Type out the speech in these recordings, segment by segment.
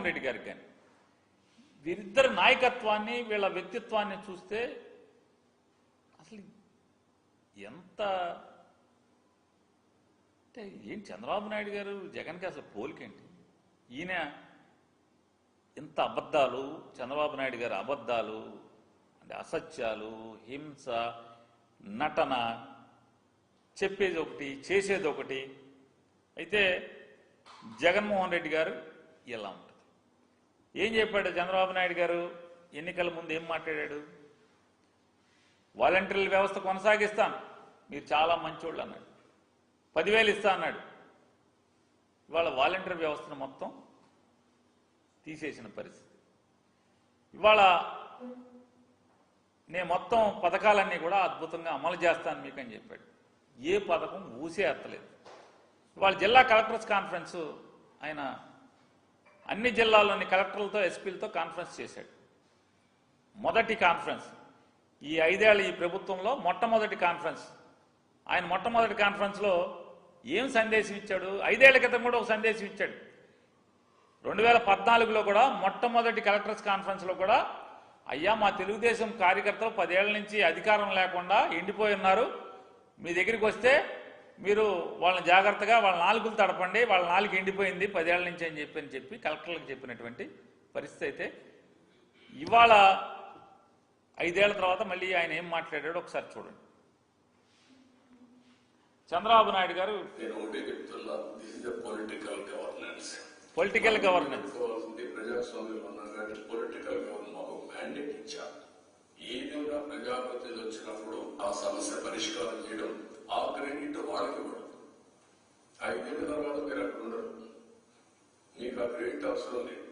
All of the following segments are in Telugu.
జగన్మోహన్ రెడ్డి గారికి. కానీ వీరిద్దరి నాయకత్వాన్ని వీళ్ళ వ్యక్తిత్వాన్ని చూస్తే అసలు ఎంత అంటే ఏం చంద్రబాబు నాయుడు గారు జగన్కి అసలు పోలికేంటి? ఈయన ఇంత అబద్ధాలు చంద్రబాబు నాయుడు గారి అబద్ధాలు అంటే అసత్యాలు హింస నటన చెప్పేది ఒకటి చేసేది ఒకటి. అయితే జగన్మోహన్ రెడ్డి గారు ఇలా ఉంటారు. ఏం చెప్పాడు చంద్రబాబు నాయుడు గారు? ఎన్నికల ముందు ఏం మాట్లాడాడు? వాలంటీర్ల వ్యవస్థ కొనసాగిస్తాను. మీరు చాలా మంచోళ్ళు అన్నాడు. పదివేలు ఇస్తా అన్నాడు. ఇవాళ వాలంటీర్ వ్యవస్థను మొత్తం తీసేసిన పరిస్థితి. ఇవాళ నేను మొత్తం పథకాలన్నీ కూడా అద్భుతంగా అమలు చేస్తాను మీకు అని చెప్పాడు. ఏ పథకం ఊసే ఎత్తలేదు. ఇవాళ జిల్లా కలెక్టర్స్ కాన్ఫరెన్స్ ఆయన అన్ని జిల్లాల్లోని కలెక్టర్లతో ఎస్పీలతో కాన్ఫరెన్స్ చేశాడు. మొదటి కాన్ఫరెన్స్. ఈ ఐదేళ్ళ ఈ ప్రభుత్వంలో మొట్టమొదటి కాన్ఫరెన్స్. ఆయన మొట్టమొదటి కాన్ఫరెన్స్లో ఏం సందేశం ఇచ్చాడు? ఐదేళ్ళ క్రితం కూడా ఒక సందేశం ఇచ్చాడు. రెండు వేల పద్నాలుగులో కూడా మొట్టమొదటి కలెక్టర్స్ కాన్ఫరెన్స్లో కూడా అయ్యా మా తెలుగుదేశం కార్యకర్తలు పదేళ్ళ నుంచి అధికారం లేకుండా ఎండిపోయి ఉన్నారు. మీ దగ్గరికి వస్తే మీరు వాళ్ళని జాగ్రత్తగా వాళ్ళ నాలుగులు తడపండి వాళ్ళ నాలుగు ఎండిపోయింది పదేళ్ళ నుంచి అని చెప్పి అని చెప్పి కలెక్టర్లకు చెప్పినటువంటి పరిస్థితి అయితే ఇవాళ ఐదేళ్ళ తర్వాత మళ్ళీ ఆయన ఏం మాట్లాడాడో ఒకసారి చూడండి. చంద్రబాబు నాయుడు గారు పొలిటికల్ గవర్నెన్స్ ఏదైనా ప్రజాప్రతినిధి వచ్చినప్పుడు ఆ సమస్య పరిష్కారం చేయడం ఆ క్రెడిట్ వాళ్ళకి ఇవ్వడం. ఐదేళ్ళ తర్వాత మీరు అక్కడ ఉండరు. మీకు ఆ క్రెడిట్ అవసరం లేదు.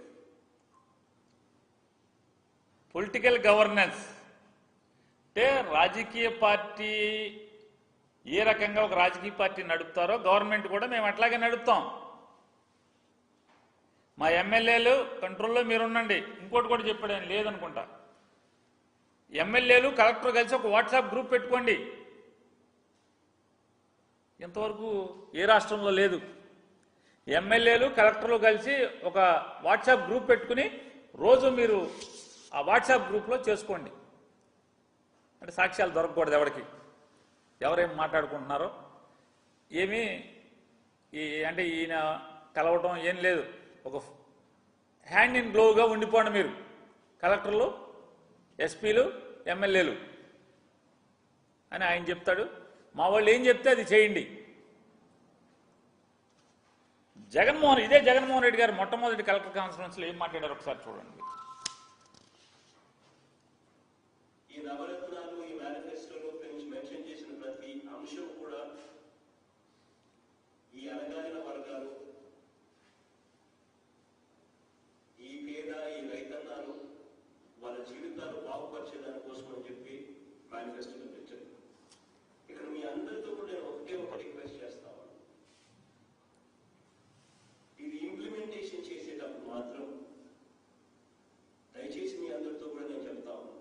పొలిటికల్ గవర్నెన్స్ అంటే రాజకీయ పార్టీ ఏ రకంగా ఒక రాజకీయ పార్టీ నడుపుతారో గవర్నమెంట్ కూడా మేము అట్లాగే నడుపుతాం. మా ఎమ్మెల్యేలు కంట్రోల్లో మీరు ఉండండి ఇంకోటి కూడా చెప్పాడు ఆయన లేదనుకుంటా. ఎమ్మెల్యేలు కలెక్టర్ కలిసి ఒక వాట్సాప్ గ్రూప్ పెట్టుకోండి. ఇంతవరకు ఏ రాష్ట్రంలో లేదు. ఎమ్మెల్యేలు కలెక్టర్లు కలిసి ఒక వాట్సాప్ గ్రూప్ పెట్టుకుని రోజు మీరు ఆ వాట్సాప్ గ్రూప్లో చేసుకోండి. అంటే సాక్ష్యాలు దొరకకూడదు ఎవరికి. ఎవరేం మాట్లాడుకుంటున్నారో. ఏమీ ఈ అంటే ఈయన కలవటం ఏం లేదు. ఒక హ్యాండ్ ఇన్ గ్లోవ్గా ఉండిపోండి మీరు. కలెక్టర్లు ఎస్పీలు ఎమ్మెల్యేలు అని ఆయన చెప్తాడు. మా వాళ్ళు ఏం చెప్తే అది చేయండి. జగన్మోహన్ ఇదే జగన్మోహన్ రెడ్డి గారు మొట్టమొదటి కలెక్టర్ కాన్ఫరెన్స్లో ఏం మాట్లాడారు ఒకసారి చూడండి. ఈ నవరత్నాలు ఈ మేనిఫెస్టోలో గురించి మెన్షన్ చేసిన ప్రతి అంశం కూడా ఈ అణగారిన వర్గాలు ఈ పేద ఈ రైతన్నాలు వాళ్ళ జీవితాలు బాగుపరిచేదాని కోసం అని చెప్పి మేనిఫెస్టోలో పెట్టారు ఇక్కడ మీ అందరితో కూడా నేను ఒకటే ఒక రిక్వెస్ట్ చేస్తాను ఇది ఇంప్లిమెంటేషన్ చేసేటప్పుడు మాత్రం దయచేసి మీ అందరితో కూడా నేను చెప్తా ఉన్నాను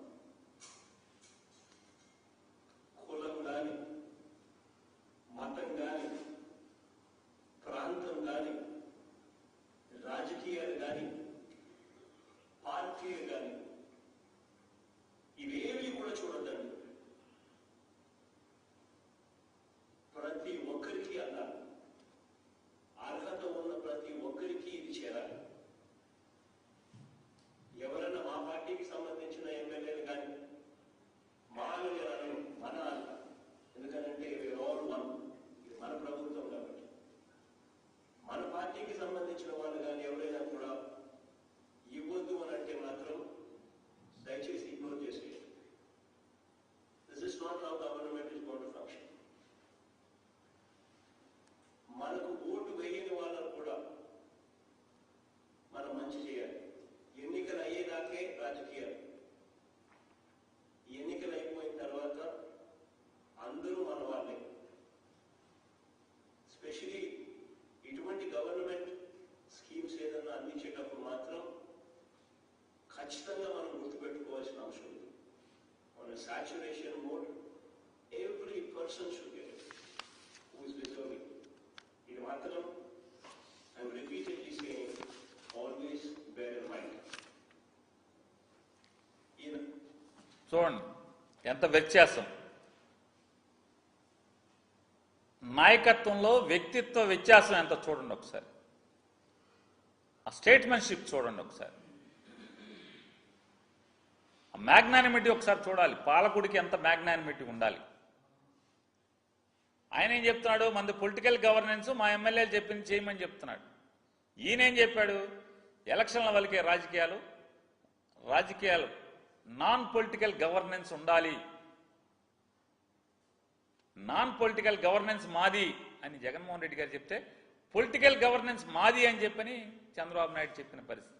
కులం కానీ మతం కానీ ప్రాంతం కానీ రాజకీయాలు కానీ పార్టీలు కానీ ఇవేవి కూడా చూడద్దండి ప్రతి ఒక్కరికి అన్నారు అర్హత ఉన్న ప్రతి ఒక్కరికి ఇది చేరాలి ఎవరైనా మా పార్టీకి సంబంధించిన ఎమ్మెల్యేలు కానీ మాలో ఎవరైనా మన అన్న ఎందుకంటే ఆల్ వన్ ఇది మన ప్రభుత్వం కాబట్టి మన పార్టీకి సంబంధించిన వాళ్ళు కానీ ఎవరైనా కూడా ఇవ్వద్దు అని అంటే మాత్రం దయచేసి ఇగ్నోర్ చేసేయండి this is not how government is gone to function మనకు ఓటు వేయని వాళ్ళకు కూడా మనం మంచి చేయాలి ఎన్నికలు అయ్యేదాకే రాజకీయాలు ఎన్నికలు అయిపోయిన తర్వాత అందరూ మన వాళ్ళే స్పెషలీ ఇటువంటి గవర్నమెంట్ స్కీమ్స్ ఏదన్నా అందించేటప్పుడు మాత్రం ఖచ్చితంగా మనం గుర్తుపెట్టుకోవాల్సిన అంశం ఉంది. మన సాచురేషన్ మోడ్ ఎవ్రీ పర్సన్ చూడండి ఎంత వ్యత్యాసం. నాయకత్వంలో వ్యక్తిత్వ వ్యత్యాసం ఎంత చూడండి ఒకసారి. ఆ స్టేట్మెంట్షిప్ చూడండి ఒకసారి. ఆ మ్యాగ్నానిమిటీ ఒకసారి చూడాలి. పాలకుడికి ఎంత మ్యాగ్నానిమిటీ ఉండాలి. ఆయన ఏం చెప్తున్నాడు? మంది పొలిటికల్ గవర్నెన్స్ మా ఎమ్మెల్యేలు చెప్పింది చేయమని చెప్తున్నాడు. ఈయన ఏం చెప్పాడు? ఎలక్షన్ల వలికే రాజకీయాలు రాజకీయాలు నాన్ పొలిటికల్ గవర్నెన్స్ ఉండాలి. నాన్ పొలిటికల్ గవర్నెన్స్ మాది అని జగన్మోహన్ రెడ్డి గారు చెప్తే పొలిటికల్ గవర్నెన్స్ మాది అని చెప్పని చంద్రబాబు నాయుడు చెప్పిన పరిస్థితి.